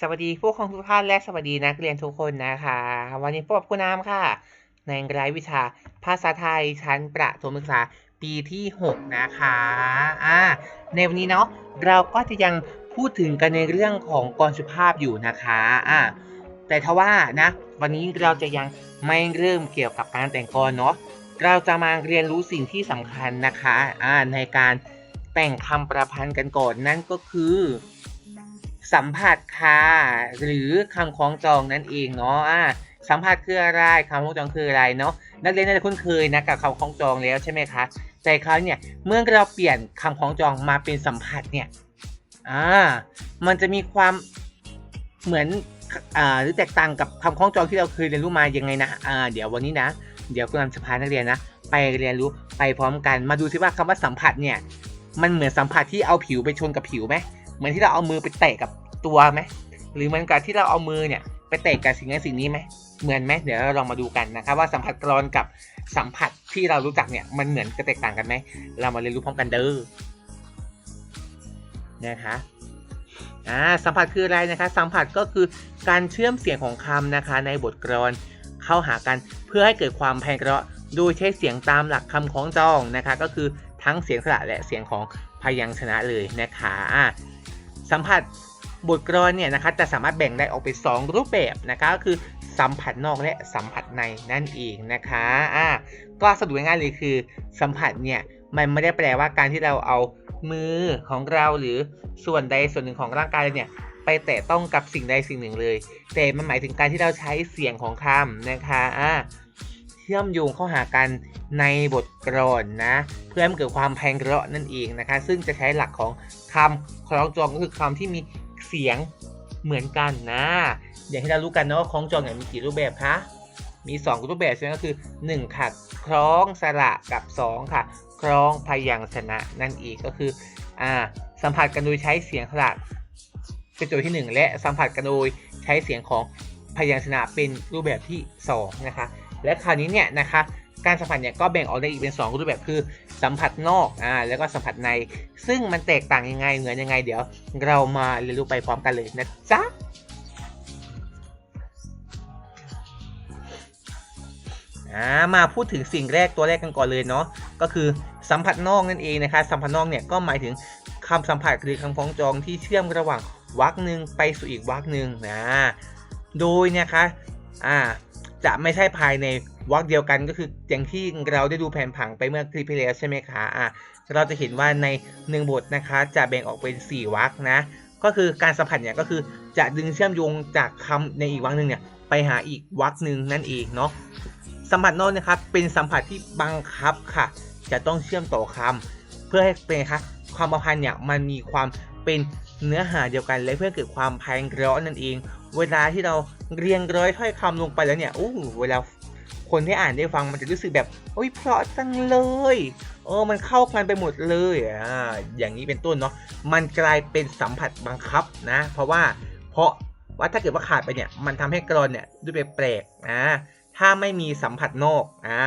สวัสดีผู้ปกครองทุกท่านและสวัสดีนักเรียนทุกคนนะคะ วันนี้พบกับคุณน้ำค่ะ ในรายวิชาภาษาไทยชั้นประถมศึกษาปีที่ 6 นะคะอ่าในวันนี้เนาะเราก็จะยังพูดถึงกันในเรื่องของกรสุภาพอยู่นะคะอ่าแต่ทว่านะวันนี้เราจะยังไม่เริ่มเกี่ยวกับการแต่งกรเนาะเราจะมาเรียนรู้สิ่งที่สำคัญนะคะอ่าในการแต่งคำประพันธ์กันก่อนนั่นก็คือ สัมผัสค่ะหรือคำคล้องจองนั่นเองเนาะอะสัมผัสคืออะไรคำคล้องจองคืออะไรเนาะนักเรียนน่าจะคุ้นเคยนะกับคำคล้องจองแล้วใช่ไหมคะแต่คราวเนี่ยเมื่อเราเปลี่ยนคำคล้องจองมาเป็นสัมผัสเนี่ยอ่ามันจะมีความเหมือนอ่าหรือแตกต่างกับคำคล้องจองที่เราเคยเรียนรู้มายังไงนะอ่าเดี๋ยววันนี้นะ เดี๋ยวคุณนำจะพานักเรียนนะไปเรียนรู้ไปพร้อมกัน มาดูซิว่าคำว่าสัมผัสเนี่ยมันเหมือนสัมผัสที่เอาผิวไปชนกับผิวไหมเหมือนที่เราเอามือไปเตะกับ ตัวไหมหรือเหมือนกับที่เราเอามือเนี่ยไปเตะกับสิ่งนั้นสิ่งนี้ไหมเหมือนไหมเดี๋ยวเราลองมาดูกันนะครับ ว่าสัมผัสกรอนกับสัมผัสที่เรารู้จักเนี่ยมันเหมือนจะแตกต่างกันไหมเรามาเรียนรู้พร้อมกันเด้อนะคะอ่าสัมผัสคืออะไรนะคะ สัมผัสก็คือการเชื่อมเสียงของคำนะคะ ในบทกลอนเข้าหากันเพื่อให้เกิดความไพเราะโดยใช้เสียงตามหลักคำของจองนะคะ ก็คือทั้งเสียงสระและเสียงของพยัญชนะเลยนะคะอ่าสัมผัส บทกลอนเนี่ยนะคะจะสามารถแบ่งได้ออกเป็น 2 รูปแบบนะคะก็คือสัมผัสนอกและสัมผัสในนั่นเองนะคะอ่าก็สรุปง่ายๆเลยคือ สัมผัสเนี่ยมันไม่ได้แปลว่าการที่เราเอามือของเราหรือส่วนใดส่วนหนึ่งของร่างกายเราเนี่ยไปแตะต้องกับสิ่งใดสิ่งหนึ่งเลย แต่มันหมายถึงการที่เราใช้เสียงของคำนะคะอ่าเชื่อมโยงเข้าหากันในบทกลอนนะ เพื่อให้มันเกิดความแพงเราะนั่นเองนะคะ ซึ่งจะใช้หลักของคำคล้องจองก็คือคำที่มี เสียงเหมือนกันนะ อย่างที่เรารู้กันเนาะว่าคล้องจองเนี่ยมีกี่รูปแบบคะ มี 2 รูปแบบใช่ไหมก็คือ 1 ค่ะคล้องสระกับ 2 ค่ะคล้องพยัญชนะนั่นเองก็คืออ่าสัมผัสกันโดยใช้เสียงสระเป็นตัวที่ 1 และสัมผัสกันโดยใช้เสียงของพยัญชนะเป็นรูปแบบที่ 2 นะคะ และคราวนี้เนี่ยนะคะ การสัมผัสเนี่ยก็แบ่งออกได้อีกเป็น 2 รูปแบบคือสัมผัสนอกอ่าแล้วก็สัมผัสใน ซึ่งมันแตกต่างยังไงเหมือนยังไง เดี๋ยว เรามาเรียนรู้ไปพร้อมกันเลยนะจ๊ะอ่ามาพูดถึงสิ่งแรกตัวแรกกันก่อนเลยเนาะก็คือสัมผัสนอกนั่นเองนะคะสัมผัสนอกเนี่ยก็หมายถึงคำสัมผัสหรือคำพ้องจองที่เชื่อมระหว่างวรรคหนึ่งไปสู่อีกวรรคหนึ่งนะโดยนะคะอ่า จะไม่ใช่ภายในวรรคเดียวกันก็คืออย่างที่เราได้ดูแผนผังไปเมื่อคลิปที่แล้วใช่ไหมคะอ่าเราจะเห็นว่าในหนึ่งบทนะคะจะแบ่งออกเป็น 4วรรคนะก็คือการสัมผัสเนี่ยก็คือจะดึงเชื่อมโยงจากคำในอีกวรรคหนึ่งเนี่ยไปหาอีกวรรคหนึ่งนั่นเองเนาะสัมผัสนอกนะครับเป็นสัมผัสที่บังคับค่ะ จะต้องเชื่อมต่อคำเพื่อให้เป็นคะความประพันธ์เนี่ยมันมีความเป็นเนื้อหาเดียวกัน และเพื่อเกิดความไพเราะนั่นเอง เวลาที่เราเรียงร้อยถ้อยคำลงไปแล้วเนี่ยอู้เวลาคนที่อ่านได้ฟังมันจะรู้สึกแบบโอ้ยเพราะจังเลยเออมันเข้ากันไปหมดเลยอ่าอย่างนี้เป็นต้นเนาะมันกลายเป็นสัมผัสบังคับนะ เพราะว่าเพราะว่าถ้าเกิดว่าขาดไปเนี่ยมันทำให้กรอนเนี่ยดูแปลกๆนะถ้าไม่มีสัมผัสนอกอ่า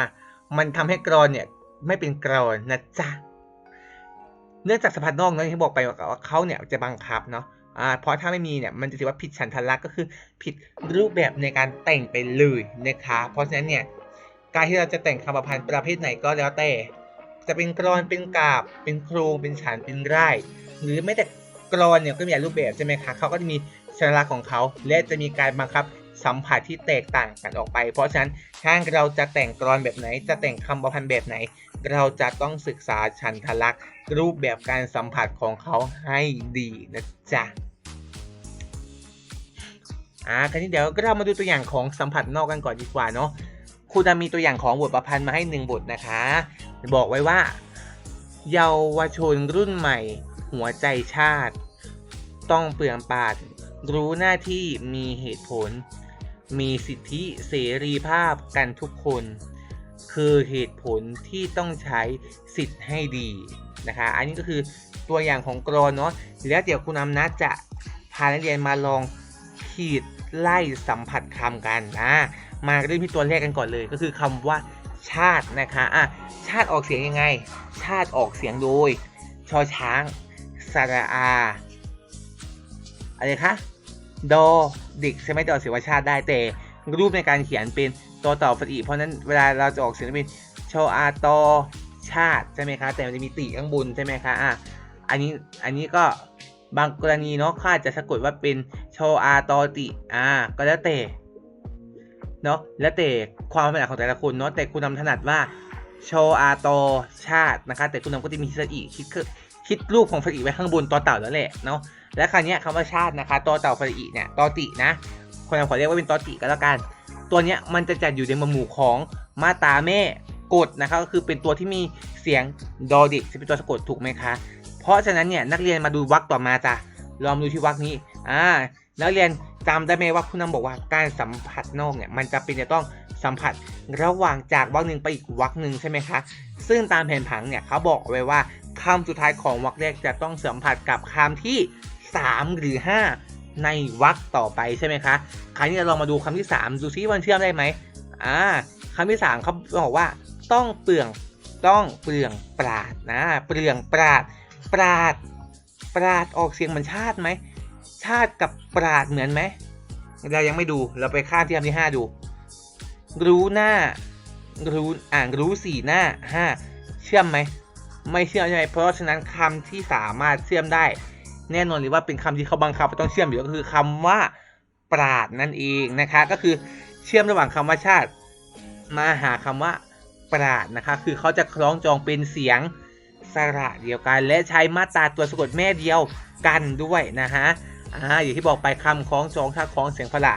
มันทำให้กรอนเนี่ยไม่เป็นกรอนนะจ๊ะเนื่องจากสัมผัสนอกเนาะที่บอกไปว่าเขาเนี่ยจะบังคับเนาะ อ่าเพราะถ้าไม่มีเนี่ยมันจะถือว่าผิดฉันทลักษณ์ก็คือผิดรูปแบบในการแต่งไปเลยนะคะเพราะฉะนั้นเนี่ยการที่เราจะแต่งคำประพันธ์ประเภทไหนก็แล้วแต่ จะเป็นกรอนเป็นกาบ เป็นโครงเป็นฉันเป็นไร่ หรือไม่แต่กรอนเนี่ยก็มีหลายรูปแบบใช่ไหมคะเขาก็จะมีฉันทลักษณ์ของเขา และจะมีการบังคับสัมผัสที่แตกต่างกันออกไป เพราะฉะนั้นถ้าเราจะแต่งกรอนแบบไหน จะแต่งคำประพันธ์แบบไหน เราจะต้องศึกษาฉันทลักษณ์รูปแบบการสัมผัสของเขาให้ดีนะจ๊ะอ่าคราวนี้เดี๋ยวก็เรามาดูตัวอย่างของสัมผัสนอกกันก่อนดีกว่าเนาะครูจะมีตัวอย่างของบทประพันธ์มาให้หนึ่งบทนะคะ บอกไว้ว่า เยาวชนรุ่นใหม่ หัวใจชาติ ต้องเปลืองปาด รู้หน้าที่มีเหตุผล มีสิทธิเสรีภาพกันทุกคน คือเหตุผลที่ต้องใช้สิทธิ์ให้ดีนะคะ อันนี้ก็คือตัวอย่างของกรอนเนาะแล้วเดี๋ยวคุณอำนัทจะพานักเรียนมาลองขีดไล่สัมผัสคำกันนะมาเริ่มที่ตัวแรกกันก่อนเลยก็คือคำว่าชาตินะคะอะชาติออกเสียงยังไง ชาติออกเสียงโดย ชอช้างสระอาอะไรคะดอเด็กใช่ไหมดอเสียงว่าชาติได้แต่รูปในการเขียนเป็น ตัวต่อฟรีเพราะนั้นเวลาเราจะออกเสียงเป็นโชออาตอชาติใช่ไหมคะแต่มันจะมีติข้างบนใช่ไหมคะอะอันนี้อันนี้ก็บางกรณีเนาะขาอาจะสะกดว่าเป็นโชอาตอติอ่าก็แล้วแต่เนาะแล้วแต่ความถนัดของแต่ละคนเนาะแต่คุณนำถนัดว่าโชออาตอชาตินะคะ แต่คุณนำก็จะมีสระอีคิดคิดรูปของสระอีไว้ข้างบนต่อเต่าแล้วแหละเนาะและคราวนี้คำว่าชาตินะคะตอเต่าฟรีเนี่ยตอตินะคนเราขอเรียกว่าเป็นตอติก็แล้วกัน ตัวเนี้ยมันจะจัดอยู่ในหมวดหมู่ของมาตาแม่กฎนะคะก็คือเป็นตัวที่มีเสียงดอดิกเป็นตัวสะกดถูกไหมคะ เพราะฉะนั้นเนี่ยนักเรียนมาดูวรรคต่อมาจ้ะลองดูที่วรรคนี้อ่านักเรียนจำได้ไหมว่าผู้นำบอกว่าการสัมผัสนอกเนี่ยมันจะเป็นจะต้องสัมผัสระหว่างจากวรรคหนึ่งไปอีกวรรคหนึ่งใช่ไหมคะ ซึ่งตามแผนผังเนี่ยเขาบอกไว้ว่าคำสุดท้ายของวรรคแรกจะต้องสัมผัสกับคำที่ 3 หรือ 5 ในวรรคต่อไปใช่ไหมคะคราวนี้เราลองมาดูคำที่ 3 ดูซิมันเชื่อมได้ไหมอ่าคำที่3เขาบอกว่า ต้องเปลืองต้องเปลืองปราดนะ เปลืองปราดปราดปราดออกเสียงเหมือนชาติไหมชาติกับปราดเหมือนไหมเรายังไม่ดูเราไปข้ามที่คำที่ 5 ดู รู้หน้า รู้อ่านรู้สี่หน้าห้าเชื่อมไหมไม่เชื่อมใช่ไหมเพราะฉะนั้นคำที่สามารถเชื่อมได้ แน่นอนเลยว่าเป็นคำที่เขาบังคับต้องเชื่อมอยู่ก็คือคำว่าปราดนั่นเองนะคะก็คือเชื่อมระหว่างคำว่าชาติ มาหาคำว่าปราดนะคะคือเขาจะคล้องจองเป็นเสียงสระเดียวกัน และใช้มาตราตัวสะกดแม่เดียวกันด้วยนะฮะอ่าอย่างที่บอกไปคำคล้องจองถ้าคล้องเสียงสระ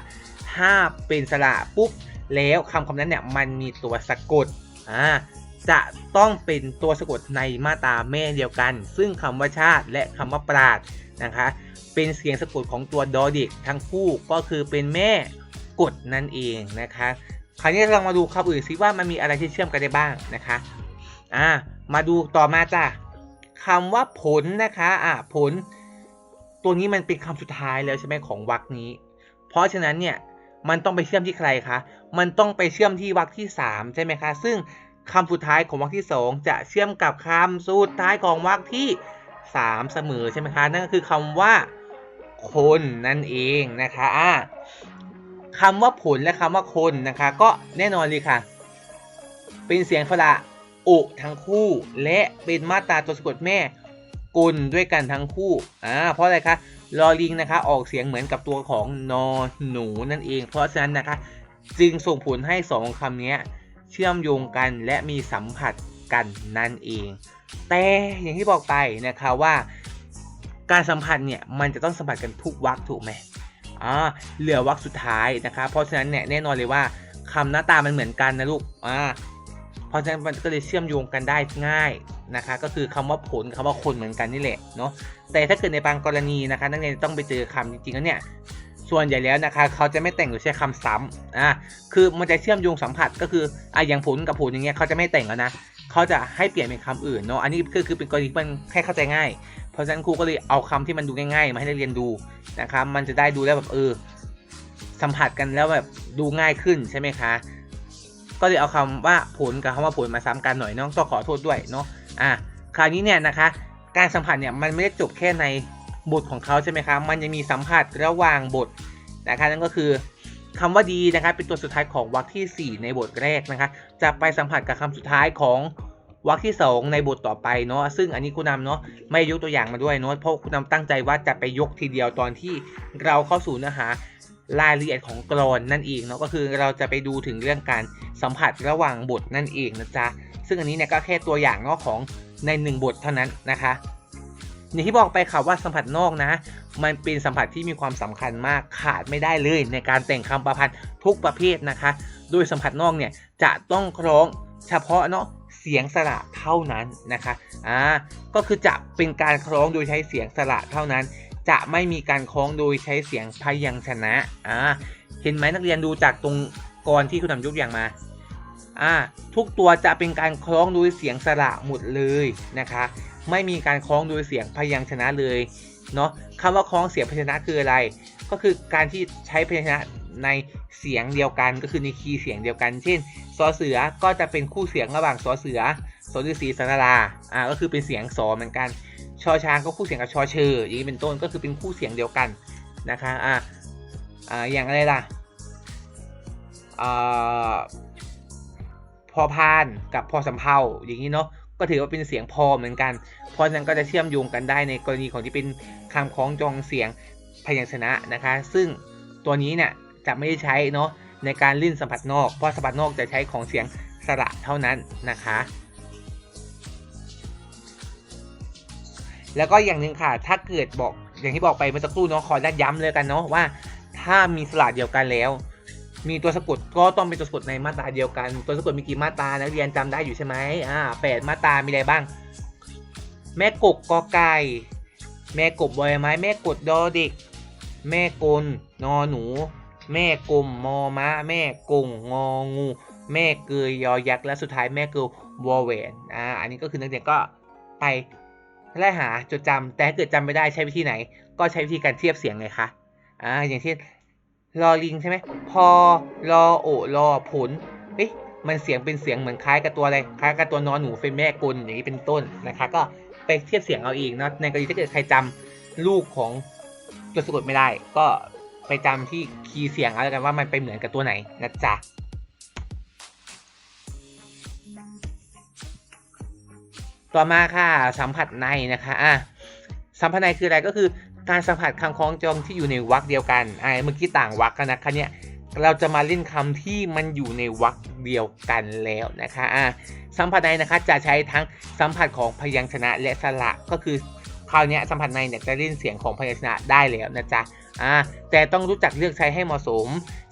ถ้าเป็นสระปุ๊บแล้วคำคำนั้นเนี่ยมันมีตัวสะกดอ่า จะต้องเป็นตัวสะกดในมาตราแม่เดียวกัน ซึ่งคำว่าชาติและคำว่าปราดนะคะเป็นเสียงสะกดของตัวดอเด็กทั้งคู่ก็คือเป็นแม่กดนั่นเองนะคะคราวนี้เรามาดูคำอื่นซิว่ามันมีอะไรที่เชื่อมกันได้บ้างนะคะอ่ามาดูต่อมาจ้ะคำว่าผลนะคะอ่าผล ตัวนี้มันเป็นคำสุดท้ายแล้วใช่ไหมของวรรคนี้ เพราะฉะนั้นเนี่ยมันต้องไปเชื่อมที่ใครคะ มันต้องไปเชื่อมที่วรรคที่ 3 ใช่ไหมคะ ซึ่ง คำสุดท้ายของวรรคที่ 2 จะเชื่อมกับคำสุดท้ายของวรรคที่ 3 เสมอใช่ไหมคะนั่นก็คือคำว่า คนนั่นเองนะคะคำว่าผลและคำว่าคนนะคะ ก็แน่นอนเลยค่ะ เป็นเสียงสระอุทั้งคู่ และเป็นมาตราตัวสะกดแม่กุลด้วยกันทั้งคู่อ่าเพราะอะไรคะลอลิงนะคะ ออกเสียงเหมือนกับตัวของนอหนูนั่นเอง เพราะฉะนั้นนะคะ จึงส่งผลให้สองคำนี้ เชื่อมโยงกันและมีสัมผัสกันนั่นเอง แต่อย่างที่บอกไปนะคะว่าการสัมผัสเนี่ยมันจะต้องสัมผัสกันทุกวรรคถูกไหมอ่าเหลือวรรคสุดท้ายนะคะเพราะฉะนั้นเนี่ยแน่นอนเลยว่าคำหน้าตามันเหมือนกันนะลูกอ่าเพราะฉะนั้นมันก็เลยเชื่อมโยงกันได้ง่ายนะคะก็คือคำว่าผลกับคำว่าคนเหมือนกันนี่แหละเนาะแต่ถ้าเกิดในบางกรณีนะคะนักเรียนต้องไปเจอคำจริงๆแล้วเนี่ย ส่วนใหญ่แล้วนะคะเขาจะไม่แต่งหรือใช้คำซ้ำอ่าคือมันจะเชื่อมโยงสัมผัสก็คืออะอย่างผลกับผลอย่างเงี้ยเขาจะไม่แต่งแล้วนะเขาจะให้เปลี่ยนเป็นคำอื่นเนาะอันนี้คือคือเป็นกรณีที่มันแค่เข้าใจง่าย เพราะฉะนั้นครูก็เลยเอาคำที่มันดูง่ายๆ มาให้นักเรียนดูนะครับมันจะได้ดูแล้วแบบเออสัมผัสกันแล้วแบบดูง่ายขึ้นใช่ไหมคะก็เลยเอาคำว่าผลกับคำว่าผลมาซ้ำกันหน่อยน้องต้องขอโทษด้วยเนาะอะคราวนี้เนี่ยนะคะ การสัมผัสเนี่ยมันไม่ได้จบแค่ใน บทของเขาใช่ไหมคะมันยังมีสัมผัสระหว่างบทนะคะนั่นก็คือคำว่าดีนะคะเป็นตัวสุดท้ายของวรรคทีสี่ 4 ในบทแรกนะคะจะไปสัมผัสกับคำสุดท้ายของวรรคที่ 2 ในบทต่อไปเนาะซึ่งอันนี้คุณนำเนาะไม่ยกตัวอย่างมาด้วยเนาะเพราะคุณนำตั้งใจว่าจะไปยกทีเดียวตอนที่เราเข้าสู่เนื้อหารายละเอียดของกรอนนั่นเองเนาะก็คือเราจะไปดูถึงเรื่องการสัมผัสระหว่างบทนั่นเองนะจ๊ะซึ่งอันนี้เนี่ยก็แค่ตัวอย่างเนาะของในหนึ่งบทเท่านั้นนะคะ อย่างที่บอกไปค่ะว่าสัมผัสนอกนะ มันเป็นสัมผัสที่มีความสำคัญมากขาดไม่ได้เลย ในการแต่งคำประพันธ์ทุกประเภทนะคะ โดยสัมผัสนอกเนี่ยจะต้องคล้องเฉพาะเนาะเสียงสระเท่านั้นนะคะอ่าก็คือจะเป็นการคล้องโดยใช้เสียงสระเท่านั้น จะไม่มีการคล้องโดยใช้เสียงพยัญชนะอ่าเห็นไหมนักเรียนดูจากตรงกรที่คุณทำยกอย่างมาอ่าทุกตัวจะเป็นการคล้องโดยเสียงสระหมดเลยนะคะ ไม่มีการคล้องโดยเสียงพยัญชนะเลยเนาะคำว่าคล้องเสียงพยัญชนะคืออะไร ก็คือการที่ใช้พยัญชนะในเสียงเดียวกันก็คือในคีย์เสียงเดียวกัน เช่นสอเสือก็จะเป็นคู่เสียงระหว่างสอเสือสอฤาษีสนราอ่าก็คือเป็นเสียงสอเหมือนกันชอช้างก็คู่เสียงกับชอเชออย่างนี้เป็นต้นก็คือเป็นคู่เสียงเดียวกันนะคะอ่าอ่าอย่างอะไรล่ะอ่าพอพานกับพอสำเพาอย่างนี้เนาะ ก็ถือว่าเป็นเสียงพอเหมือนกัน เพราะฉะนั้นก็จะเชื่อมโยงกันได้ในกรณีของที่เป็นคำคล้องจองเสียงพยัญชนะนะคะ ซึ่งตัวนี้เนี่ยจะไม่ได้ใช้เนาะในการลื่นสัมผัสนอก เพราะสัมผัสนอกจะใช้ของเสียงสระเท่านั้นนะคะ แล้วก็อย่างหนึ่งค่ะ ถ้าเกิดบอกอย่างที่บอกไปเมื่อสักครู่เนาะขอย้ำเลยกันเนาะว่า ถ้ามีสระเดียวกันแล้ว มีตัวสะกดก็ต้องเป็นตัวสะกดในมาตราเดียวกัน ตัวสะกดมีกี่มาตรานักเรียนจำได้อยู่ใช่ไหมอ่าแปดมาตรามีอะไรบ้าง แม่กกกอไก่แม่กบบอยไม้ แม่กดดอเด็ก แม่กลนอหนู แม่กลมมอม้า แม่กงงองู แม่เกยยอยักษ์และสุดท้ายแม่เกลวอแหวนอ่าอันนี้ก็คือนักเรียนก็ไปไล่หาจดจำแต่ถ้าเกิดจำไม่ได้ใช้วิธีไหน ก็ใช้วิธีการเทียบเสียงไงคะอ่าอย่างเช่น รอลิงใช่ไหมพอรอโอรอผลเอ๊ะมันเสียงเป็นเสียงเหมือนคล้ายกับตัวอะไรคล้ายกับตัวนอนหนูเป็นแม่กลอย่างนี้เป็นต้นนะคะก็ไปเทียบเสียงเอาเองเนาะในกรณีถ้าเกิดใครจำลูกของตัวสะกดไม่ได้ ก็ไปจำที่คีย์เสียงเอาแล้วกันว่ามันไปเหมือนกับตัวไหนนะจ๊ะต่อมาค่ะสัมผัสในนะคะอะสัมผัสในคืออะไรก็คือ การสัมผัสคำคล้องจองที่อยู่ในวรรคเดียวกันอ่าเมื่อกี้ต่างวรรคกันนะคะเนี่ยเราจะมาเล่นคำที่มันอยู่ในวรรคเดียวกันแล้วนะคะอ่าสัมผัสใดนะคะจะใช้ทั้งสัมผัสของพยัญชนะและสระก็คือ คราวนี้สัมผัสในเนี่ยจะเล่นเสียงของพยัญชนะได้แล้วนะจ๊ะอ่าแต่ต้องรู้จักเลือกใช้ให้เหมาะสม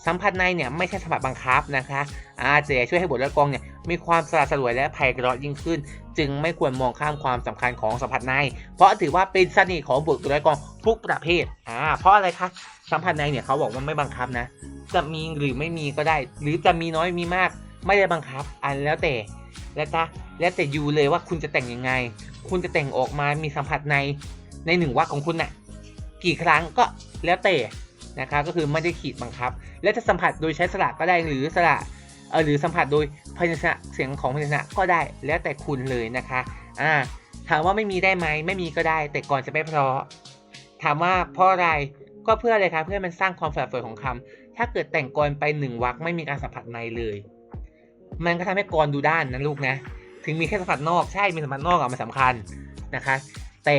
สัมผัสในเนี่ยไม่ใช่สัมผัสบังคับนะคะอ่าจะช่วยให้บทและกองเนี่ยมีความสละสลวยและไพเราะยิ่งขึ้น จึงไม่ควรมองข้ามความสำคัญของสัมผัสใน เพราะถือว่าเป็นเสน่ห์ของบทและกองทุกประเภทอ่าเพราะอะไรคะสัมผัสในเนี่ยเขาบอกว่าไม่บังคับนะ จะมีหรือไม่มีก็ได้ หรือจะมีน้อยมีมาก ไม่ได้บังคับ อันแล้วแต่แล้วจ้ะแล้วแต่ยูเลยว่าคุณจะแต่งยังไง คุณจะแต่งออกมามีสัมผัสในในหนึ่งวรรคของคุณน่ะกี่ครั้งก็แล้วแต่นะคะก็คือไม่ได้ขีดบังคับ และจะสัมผัสโดยใช้สระก็ได้หรือสระเออหรือสัมผัสโดยพยัญชนะเสียงของพยัญชนะก็ได้แล้วแต่คุณเลยนะคะอ่าถามว่าไม่มีได้ไหมไม่มีก็ได้ แต่ก่อนจะไม่เพราะ ถามว่าเพราะอะไรก็เพื่ออะไรครับเพื่อมันสร้างความสลับสวยของคำถ้าเกิดแต่งกรไปหนึ่งวรรคไม่มีการสัมผัสในเลย มันก็ทำให้กรดูด้านนะลูกนะ ถึงมีแค่สัมผัสนอกใช่มีสัมผัสนอกอะมันสำคัญนะคะ แต่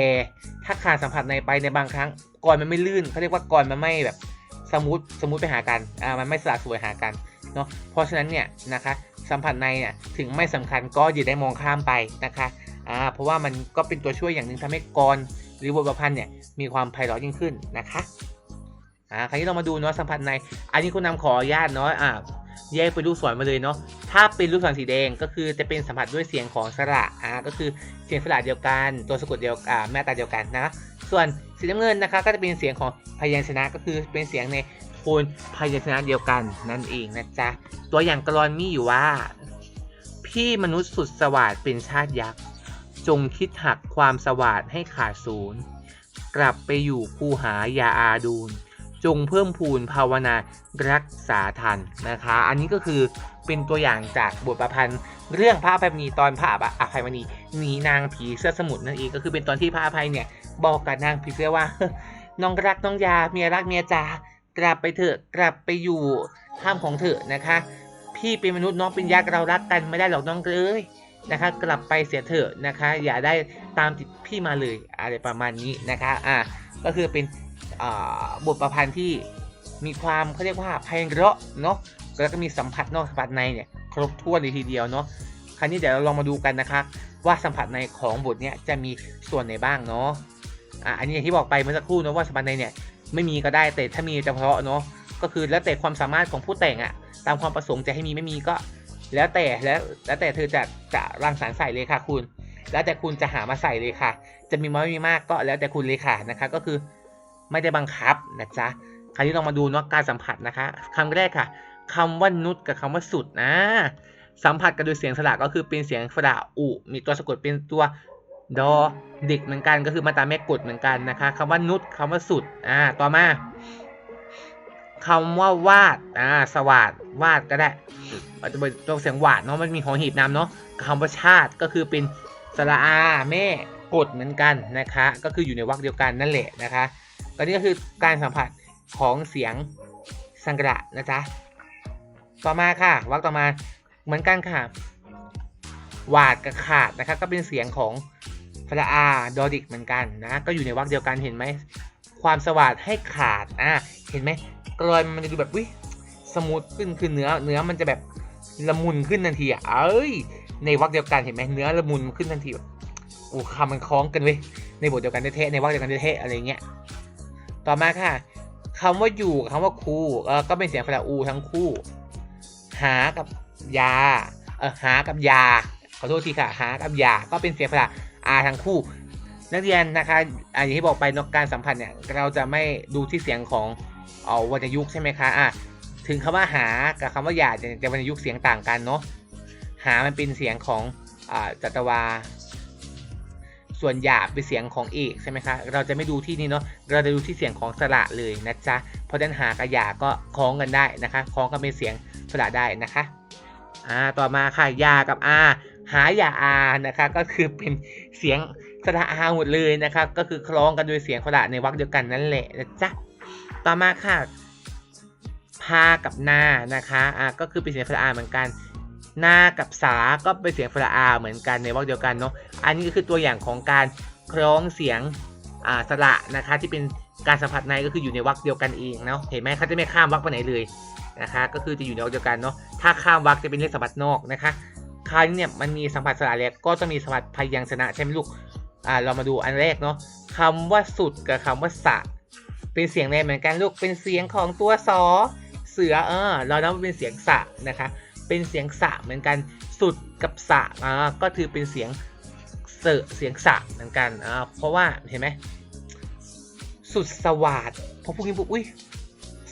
ถ้าขาดสัมผัสในไปในบางครั้งกรมันไม่ลื่นเขาเรียกว่ากรมันไม่แบบสมูทสมูทไปหากันอ่ามันไม่สลัดสวยหากันเนาะเพราะฉะนั้นเนี่ยนะคะสัมผัสในเนี่ยถึงไม่สำคัญก็อย่าได้มองข้ามไปนะคะอ่าเพราะว่ามันก็เป็นตัวช่วยอย่างหนึ่งทำให้กรหรือบทประพันธ์เนี่ยมีความไพเราะยิ่งขึ้นนะคะอ่าคราวนี้เรามาดูเนาะสัมผัสใน อันนี้คุณนำขออนุญาตเนาะอ่า แยกเป็นลูกศรมาเลยเนาะ ถ้าเป็นลูกศรสีแดงก็คือจะเป็นสัมผัสด้วยเสียงของสระอ่าก็คือเสียงสระเดียวกัน ตัวสะกดเดียวอ่าแม่ตาเดียวกันนะส่วนสีน้ำเงินนะคะ ก็จะเป็นเสียงของพยัญชนะก็คือเป็นเสียงในโคนพยัญชนะเดียวกันนั่นเองนะจ๊ะ ตัวอย่างกรอนมีอยู่ว่า พี่มนุษย์สุดสวัสดเป็นชาติยักษ์จงคิดหักความสวัสดให้ขาดศูนย์กลับไปอยู่คูหายาอาดูล จงเพิ่มพูนภาวนารักษาทันนะคะ อันนี้ก็คือเป็นตัวอย่างจากบทประพันธ์ เรื่องพระอภัยมณีตอนพระอภัยมณีหนีนางผีเสื้อสมุทรนั่นเองก็คือเป็นตอนที่พระอภัยเนี่ยบอกกับนางผีเสื้อว่าน้องรักน้องยาเมียรักเมียจ๋ากลับไปเถอะกลับไปอยู่ถ้ำของเถอะนะคะ พี่เป็นมนุษย์น้องเป็นยักษ์เรารักกันไม่ได้หรอกน้องเอ้ยนะคะ กลับไปเสียเถอะนะคะ อย่าได้ตามติดพี่มาเลยอะไรประมาณนี้นะคะอ่าก็คือเป็น บทประพันธ์ที่มีความเขาเรียกว่าไพเราะเนาะแล้วก็มีสัมผัสนอกสัมผัสในเนี่ยครบถ้วนเลยทีเดียวเนาะคราวนี้เดี๋ยวเราลองมาดูกันนะคะว่าสัมผัสในของบทเนี้ยจะมีส่วนไหนบ้างเนาะอ่าอันนี้อย่างที่บอกไปเมื่อสักครู่เนาะว่าสัมผัสในเนี่ยไม่มีก็ได้แต่ถ้ามีเฉพาะเนาะก็คือแล้วแต่ความสามารถของผู้แต่งอะตามความประสงค์จะให้มีไม่มีก็ แล้วแต่แล้วแล้วแต่เธอจะจะรังสรรค์ใส่เลยค่ะคุณ แล้วแต่คุณจะหามาใส่เลยค่ะ จะมีน้อยมีมากก็แล้วแต่คุณเลยค่ะนะคะ ก็คือ ไม่ได้บังคับนะจ๊ะคราวนี้เรามาดูเนาะการสัมผัสนะคะคำแรกค่ะคำว่านุษกับคำว่าสุดนะสัมผัสกันโดยเสียงสระก็คือเป็นเสียงสระอุมีตัวสะกดเป็นตัวดอเด็กเหมือนกันก็คือมาตามแม่กดเหมือนกันนะคะคำว่านุษคำว่าสุดอ่าต่อมาคำว่าวาดอ่าสวาดวาดก็ได้อาจจะเป็นตัวเสียงหวาดเนาะมันมีของหีบนำเนาะคำว่าชาติก็คือเป็นสระอาแม่กดเหมือนกันนะคะ ก็คืออยู่ในวรรคเดียวกันนั่นแหละนะคะ ก็นี่ก็คือการสัมผัสของเสียงสังกระนะจ๊ะ ต่อมาค่ะวรรคต่อมาเหมือนกันค่ะหวาดกับขาดนะครับก็เป็นเสียงของพระอาดอดิกเหมือนกันนะ ก็อยู่ในวรรคเดียวกันเห็นไหมความสวัสดให้ขาดอะเห็นไหมกรอยมันจะดูแบบวิสมูทขึ้นคือเนื้อเนื้อมันจะแบบละมุนขึ้นทันทีอะเอ้ยในวรรคเดียวกันเห็นไหมเนื้อละมุนขึ้นทันทีแบบโอ้คำมันคล้องกันเว้ยในบทเดียวกันเท่ๆในวรรคเดียวกันเท่ๆอะไรเงี้ย ต่อมาค่ะคำว่าอยู่คำว่าครูเออก็เป็นเสียงพระอูทั้งคู่ หากับยาเออหากับยาขอโทษทีค่ะ หากับยาก็เป็นเสียงพระอาทั้งคู่ นักเรียนนะคะอย่างที่บอกไปนกการสัมพันธ์เนี่ยเราจะไม่ดูที่เสียงของเอ่อวรรณยุกต์ใช่ไหมคะอะถึงคำว่าหากับคำว่าหยาจะวรรณยุกต์เสียงต่างกันเนาะหามันเป็นเสียงของอ่าจัตวา ส่วนหยาบเป็นเสียงของเอกใช่ไหมคะเราจะไม่ดูที่นี่เนาะเราจะดูที่เสียงของสระเลยนะจ๊ะเพราะฉะนั้นหากับหยาก็คล้องกันได้นะคะคล้องกันเป็นเสียงสระได้นะคะอ่าต่อมาค่ะยากับอาหายาอานะคะก็คือเป็นเสียงสระอาหมดเลยนะครับก็คือคล้องกันโดยเสียงสระในวรรคเดียวกันนั่นแหละนะจ๊ะต่อมาค่ะพากับนานะคะอ่าก็คือเป็นเสียงสระอาเหมือนกัน นากับสาก็เป็นเสียงสระอาเหมือนกันในวรรคเดียวกันเนาะอันนี้ก็คือตัวอย่างของการคล้องเสียงอ่าสระนะคะที่เป็นการสัมผัสในก็คืออยู่ในวรรคเดียวกันเองเนาะเห็นไหมเขาจะไม่ข้ามวรรคไปไหนเลยนะคะก็คือจะอยู่ในวรรคเดียวกันเนาะถ้าข้ามวรรคจะเป็นเรื่องสัมผัสนอกนะคะคราวนี้เนี่ยมันมีสัมผัสสระแล้วก็ต้องมีสัมผัสพยัญชนะใช่ไหมลูกอ่าเรามาดูอันแรกเนาะคำว่าสุดกับคำว่าสะ เป็นเสียงในเหมือนกันลูกเป็นเสียงของตัวสอเสือเออเรานับเป็นเสียงสะนะคะ เป็นเสียงสะเหมือนกัน สุดกับสะอ่าก็คือเป็นเสียงเสอเสียงสะเหมือนกันอ่าเพราะว่าเห็นไหมสุดสวัสดพอพูดงี้ปุ๊บอุ้ย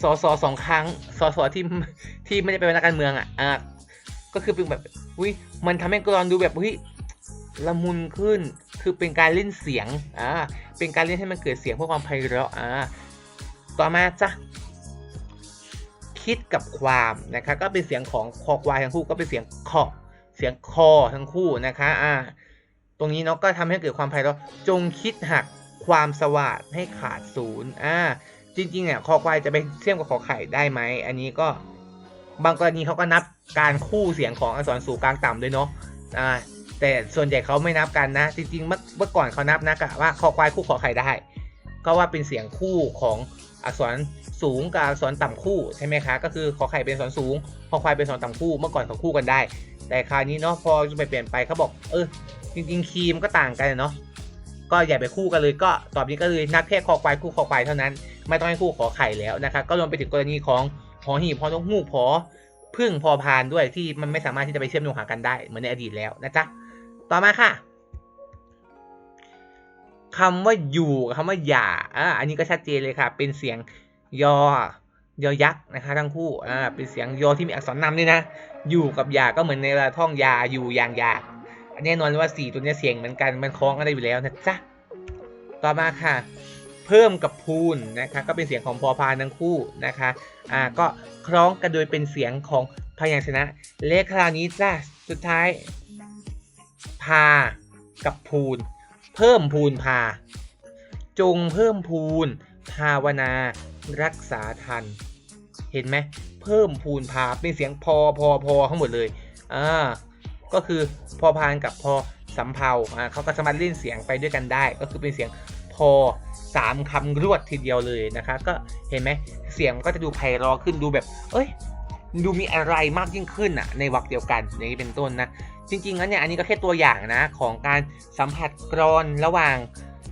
สอสอสองครั้งสอสอที่ที่ไม่ได้เป็นนักการเมืองอะอ่าก็คือเป็นแบบอุ้ยมันทำให้กรอนดูแบบอุ้ยละมุนขึ้นคือเป็นการเล่นเสียงอ่าเป็นการเล่นให้มันเกิดเสียงเพื่อความไพเราะอ่าต่อมาจ้ะ คิดกับความนะคะก็เป็นเสียงของคอควายทั้งคู่ก็เป็นเสียงคอเสียงคอทั้งคู่นะคะอ่าตรงนี้เนาะก็ทำให้เกิดความไพเราะจงคิดหักความสวัสดให้ขาดศูนย์อ่าจริงๆเนี่ยคอควายจะไปเทียบกับขอไข่ได้ไหมอันนี้ก็บางกรณีเขาก็นับการคู่เสียงของอักษรสูงกลางต่ำด้วยเนาะอ่าแต่ส่วนใหญ่เขาไม่นับกันนะ จริงๆเมื่อก่อนเขานับนะกะว่าคอควายคู่ขอไข่ได้ ก็ว่าเป็นเสียงคู่ของอักษร สูงกับอักษรต่ำคู่ใช่ไหมคะก็คือขอไข่เป็นอักษรสูงคอควายเป็นอักษรต่ำคู่เมื่อก่อนเขาคู่กันได้ แต่คราวนี้เนาะพอจะไปเปลี่ยนไปเขาบอกเออจริงๆคีมก็ต่างกันเนาะก็อย่าไปคู่กันเลยก็ตอบนี้ก็เลยนับแค่คอควายคู่คอควายเท่านั้น ไม่ต้องให้คู่ขอไข่แล้วนะคะก็รวมไปถึงกรณีของหอหีบพอนกฮูกพอพึ่งพอพานด้วยที่มันไม่สามารถที่จะไปเชื่อมโยงหากันได้เหมือนในอดีตแล้วนะจ๊ะต่อมาค่ะคำว่าอยู่คำว่าอย่าอ่าอันนี้ก็ชัดเจนเลยค่ะ เป็นเสียง ยอยอยักษ์นะคะทั้งคู่อ่าเป็นเสียงยอที่มีอักษรนำด้วยนะ อยู่กับยาก็เหมือนในเวลาท่องยาอยู่อย่างยาแน่นอนว่าสี่ตัวนี้เสียงเหมือนกันมันคล้องกันได้อยู่แล้วนะจ๊ะต่อมาค่ะ เพิ่มกับพูนนะคะก็เป็นเสียงของพอพานทั้งคู่นะคะอ่าก็คล้องกันโดยเป็นเสียงของพยัญชนะ เลขคราวนี้จ้ะสุดท้าย พากับพูน เพิ่มพูนพา จงเพิ่มพูน ภาวนา รักษาทัน เห็นไหม เพิ่มพูนพาเป็นเสียงพอพอพอทั้งหมดเลย อ่า ก็คือพอพานกับพอสำเพาอ่าเขาก็สามารถเล่นเสียงไปด้วยกันได้ ก็คือเป็นเสียงพอสามคำรวดทีเดียวเลยนะคะ ก็เห็นไหม เสียงก็จะดูไพเราะขึ้นดูแบบ เอ้ย ดูมีอะไรมากยิ่งขึ้นอะ ในวรรคเดียวกันอย่างนี้เป็นต้นนะ จริงๆแล้วเนี่ย อันนี้ก็แค่ตัวอย่างนะ ของการสัมผัสกรอนระหว่าง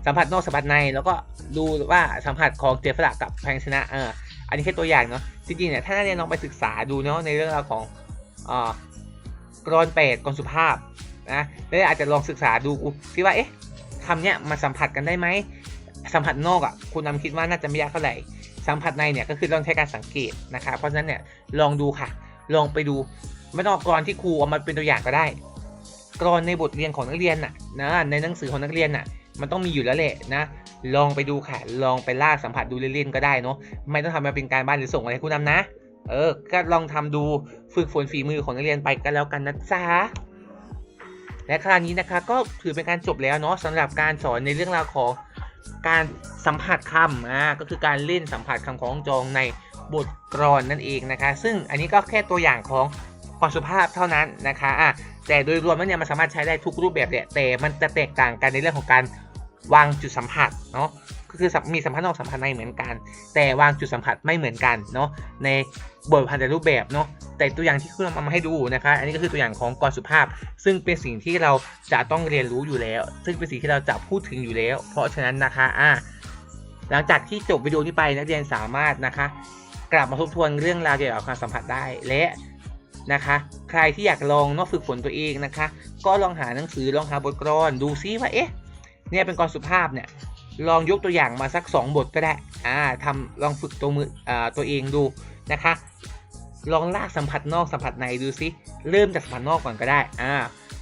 สัมผัสนอกสัมผัสในแล้วก็ดูว่าสัมผัสของเจฟระกับแพยัญชนะเอออันนี้แค่ตัวอย่างเนาะจริงๆเนี่ยถ้านักเรียนลองไปศึกษาดูเนาะในเรื่องราวของอ่อกรอนเปรตกรอนสุภาพนะแล้วอาจจะลองศึกษาดูซิว่าเอ๊ะคำเนี้ยมาสัมผัสกันได้ไหมสัมผัสนอกอะคุณนำคิดว่าน่าจะไม่ยากเท่าไหร่สัมผัสในเนี่ยก็คือต้องใช้การสังเกตนะคะเพราะฉะนั้นเนี่ยลองดูค่ะ ลองไปดูไม่ต้องกรอนที่ครูเอามาเป็นตัวอย่างก็ได้ กรอนในบทเรียนของนักเรียนน่ะนะในหนังสือของนักเรียนน่ะ มันต้องมีอยู่แล้วแหละนะ ลองไปดูค่ะ ลองไปล่าสัมผัสดูเล่นๆก็ได้เนาะ ไม่ต้องทำมาเป็นการบ้านหรือส่งอะไรคุณนำนะ เออ ก็ลองทำดูฝึกฝนฝีมือของนักเรียนไปกันแล้วกันนะจ๊ะและคราวนี้นะคะก็ถือเป็นการจบแล้วเนาะสำหรับการสอนในเรื่องราวของการสัมผัสคำอ่าก็คือการเล่นสัมผัสคำของจองในบทกลอนนั่นเองนะคะ ซึ่งอันนี้ก็แค่ตัวอย่างของความสุภาพเท่านั้นนะคะอะแต่โดยรวมแล้วเนี่ยมันสามารถใช้ได้ทุกรูปแบบแหละแต่มันจะแตกต่างกันในเรื่องของการ วางจุดสัมผัสเนาะก็คือมีสัมผัสนอกสัมผัสในเหมือนกัน แต่วางจุดสัมผัสไม่เหมือนกันเนาะในบทพันธุ์แต่รูปแบบเนาะแต่ตัวอย่างที่คุณเอามาให้ดูนะคะอันนี้ก็คือตัวอย่างของกรสุภาพ ซึ่งเป็นสิ่งที่เราจะต้องเรียนรู้อยู่แล้ว ซึ่งเป็นสิ่งที่เราจะพูดถึงอยู่แล้ว เพราะฉะนั้นนะคะอะหลังจากที่จบวิดีโอนี้ไปนักเรียนสามารถนะคะ กลับมาทบทวนเรื่องราวเกี่ยวกับความสัมผัสได้และนะคะ ใครที่อยากลองเนอกฝึกฝนตัวเองนะคะ ก็ลองหาหนังสือลองหาบทกลอนดูซิว่าเอ๊ะ เนี่ยเป็นกรสุภาพเนี่ยลองยกตัวอย่างมาสัก 2 บทก็ได้อ่าทำลองฝึกตัวมืออ่าตัวเองดูนะคะ ลองลากสัมผัสนอกสัมผัสในดูซิเริ่มจากสัมผัสนอกก่อนก็ได้อ่า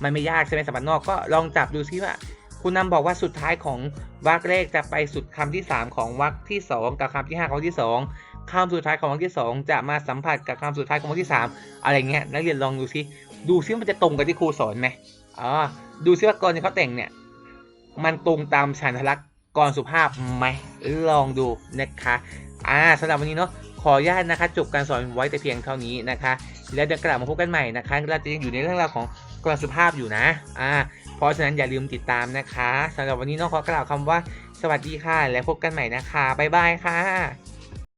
มันไม่ยากใช่ไหมสัมผัสนอกก็ลองจับดูซิว่าคุณนำบอกว่าสุดท้ายของวรรคแรกจะไปสุดคำที่ 3 ของวรรคที่ 2 กับคำที่ 5 ของวรรคที่ 2คำสุดท้ายของวรรคที่ 2 จะมาสัมผัสกับคำสุดท้ายของวรรคที่ 3 อะไรเงี้ยนักเรียนลองดูซิดูซิมันจะตรงกับที่ครูสอนไหมอ๋อดูซิว่ากรที่เขาแต่งเนี่ย มันตรงตามฉันทลักษณ์กรสุภาพไหมลองดูนะคะอ่าสำหรับวันนี้เนาะขออนุญาตนะคะจบการสอนไว้แต่เพียงเท่านี้นะคะ แล้วเดี๋ยวกลับมาพบกันใหม่นะคะเราจะยังอยู่ในเรื่องราวของกรสุภาพอยู่นะอ่าเพราะฉะนั้นอย่าลืมติดตามนะคะสำหรับวันนี้น้องขอกล่าวคำว่าสวัสดีค่ะ และพบกันใหม่นะคะบ๊ายบายค่ะ